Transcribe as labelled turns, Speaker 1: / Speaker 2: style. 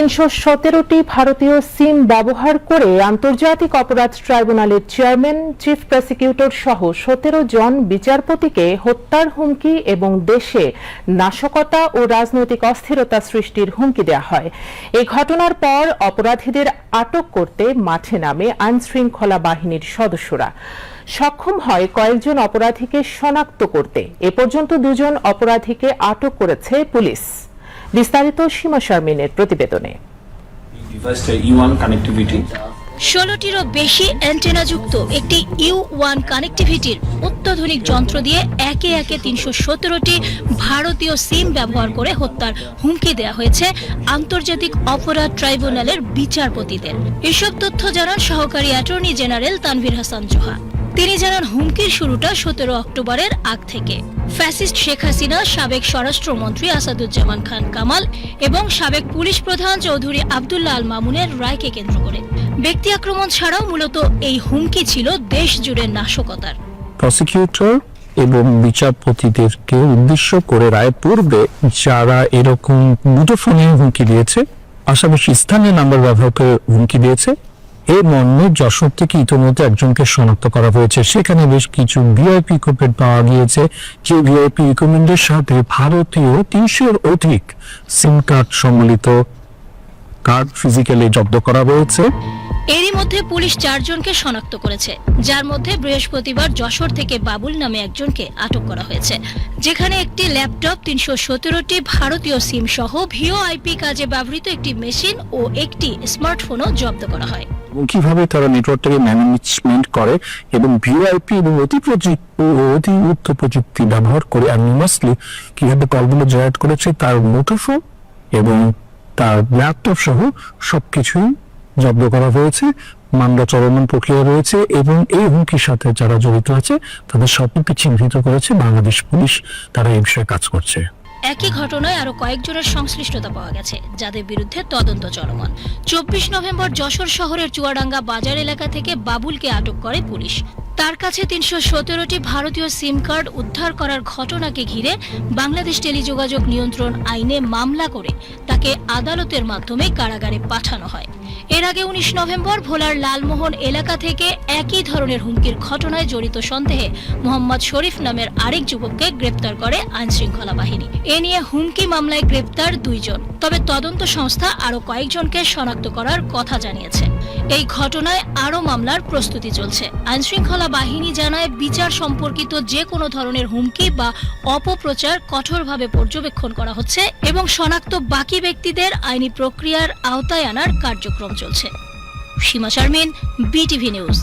Speaker 1: তিনশো সতেরোটি ভারতীয় সিম ব্যবহার করে আন্তর্জাতিক অপরাধ ট্রাইব্যুনালের চেয়ারম্যান, চিফ প্রসিকিউটর সহ সতেরো জন বিচারপতিকে হত্যার হুমকি এবং দেশে নাশকতা ও রাজনৈতিক অস্থিরতা সৃষ্টির হুমকি দেওয়া হয়। এই ঘটনার পর অপরাধীদের আটক করতে মাঠে নামে আইন শৃঙ্খলা বাহিনীর সদস্যরা। সক্ষম হয় কয়েকজন অপরাধীকে শনাক্ত করতে। এ পর্যন্ত দুজন অপরাধীকে আটক করেছে পুলিশ। বিস্তারিত সীমা শারমিনের প্রতিবেদনে।
Speaker 2: Device E1 connectivity.
Speaker 3: ষোলোটিরও বেশি অ্যান্টেনাযুক্ত একটি ইউ ওয়ান কানেক্টিভিটির অত্যাধুনিক যন্ত্র দিয়ে একে একে তিনশো সতেরোটি ভারতীয় সিম ব্যবহার করে হত্যার হুমকি দেওয়া হয়েছে আন্তর্জাতিক অপরাধ ট্রাইব্যুনালের বিচারপতিদের। এসব তথ্য জানান সহকারী অ্যাটর্নি জেনারেল তানভীর হাসান জোহা। তিনি জানান, হুমকির শুরুটা সতেরো অক্টোবরের আগ থেকে। ফ্যাসিস্ট শেখ হাসিনা, সাবেক স্বরাষ্ট্রমন্ত্রী আসাদুজ্জামান খান কামাল এবং সাবেক পুলিশ প্রধান চৌধুরী আবদুল্লাহ আল মামুনের রায়কে কেন্দ্র করে। ব্যক্তি আক্রমণ ছাড়াও মূলত এই হুমকি ছিল দেশ জুড়ে নাশকতার।
Speaker 4: প্রসিকিউটর এবং বিচারপতিদেরকে উদ্দেশ্য করে রায় পূর্বে যারা এরকম মুঠোফোনে হুমকি দিয়েছে, পাশাপাশি স্থানীয় নাম্বার ব্যবহার করে হুমকি দিয়েছে এর মর্মে যশোর থেকে ইতিমধ্যে একজনকে শনাক্ত করা হয়েছে। সেখানে বেশ কিছু ভিআইপি ইকুইপমেন্ট পাওয়া গিয়েছে। যে ভিআইপি ইকুইপমেন্টের সাথে ভারতীয় তিনশোর অধিক সিম কার্ড সম্বলিত কার্ড ফিজিক্যালি জব্দ করা হয়েছে।
Speaker 3: এরই মধ্যে পুলিশ চারজনকে শনাক্ত করেছে। যার মধ্যে বৃহস্পতিবার যশোর থেকে বাবুল নামে একজনকে আটক করা হয়েছে। যেখানে একটি ল্যাপটপ, তিনশো সতেরোটি ভারতীয় সিম সহ ভিও আইপি কাজে ব্যবহৃত একটি মেশিন ও একটি স্মার্টফোনও জব্দ করা হয়।
Speaker 4: কীভাবে তারা নেটওয়ার্কটাকে ম্যানেজমেন্ট করে এবং ভিআইপি এবং অতি প্রযুক্তি অতি উচ্চ প্রযুক্তি ব্যবহার করে অ্যানিমাসলি কীভাবে কলগুলো জেনারেট করেছে, তার মুঠোফোন এবং তার ল্যাপটপ সহ সবকিছুই জব্দ করা হয়েছে, মামলা চলমান প্রক্রিয়া রয়েছে এবং এই হুমকির সাথে যারা জড়িত আছে, তাদের সবকে চিহ্নিত করেছে বাংলাদেশ পুলিশ, তারা এই বিষয়ে কাজ করছে।
Speaker 3: একই ঘটনায় আরও কয়েকজনের সংশ্লিষ্টতা পাওয়া গেছে, যাদের বিরুদ্ধে তদন্ত চলমান। চব্বিশ নভেম্বর যশোর শহরের চুয়াডাঙ্গা বাজার এলাকা থেকে বাবুলকে আটক করে পুলিশ। তার কাছে তিনশো সতেরোটি ভারতীয় সিম কার্ড উদ্ধার করার ঘটনাকে ঘিরে বাংলাদেশ টেলিযোগাযোগ নিয়ন্ত্রণ আইনে মামলা করে তাকে আদালতের মাধ্যমে কারাগারে পাঠানো হয়। এর আগে উনিশ নভেম্বর ভোলার লালমোহন এলাকা থেকে একই ধরনের হুমকির ঘটনায় জড়িত সন্দেহে মোহাম্মদ শরীফ নামের আরেক যুবককে গ্রেপ্তার করে আইন শৃঙ্খলা বাহিনী। এ নিয়ে হুমকি মামলায় গ্রেপ্তার দুইজন। তবে তদন্ত সংস্থা আরও কয়েকজনকে শনাক্ত করার কথা জানিয়েছে। এই ঘটনায় আরও মামলার প্রস্তুতি চলছে। আইনশৃঙ্খলা বাহিনী জানায়, বিচার সম্পর্কিত যে কোনো ধরনের হুমকি বা অপপ্রচার কঠোরভাবে পর্যবেক্ষণ করা হচ্ছে এবং শনাক্ত বাকি ব্যক্তিদের আইনি প্রক্রিয়ার আওতায় আনার কার্যক্রম চলছে। Sima Sharmin, BTV news.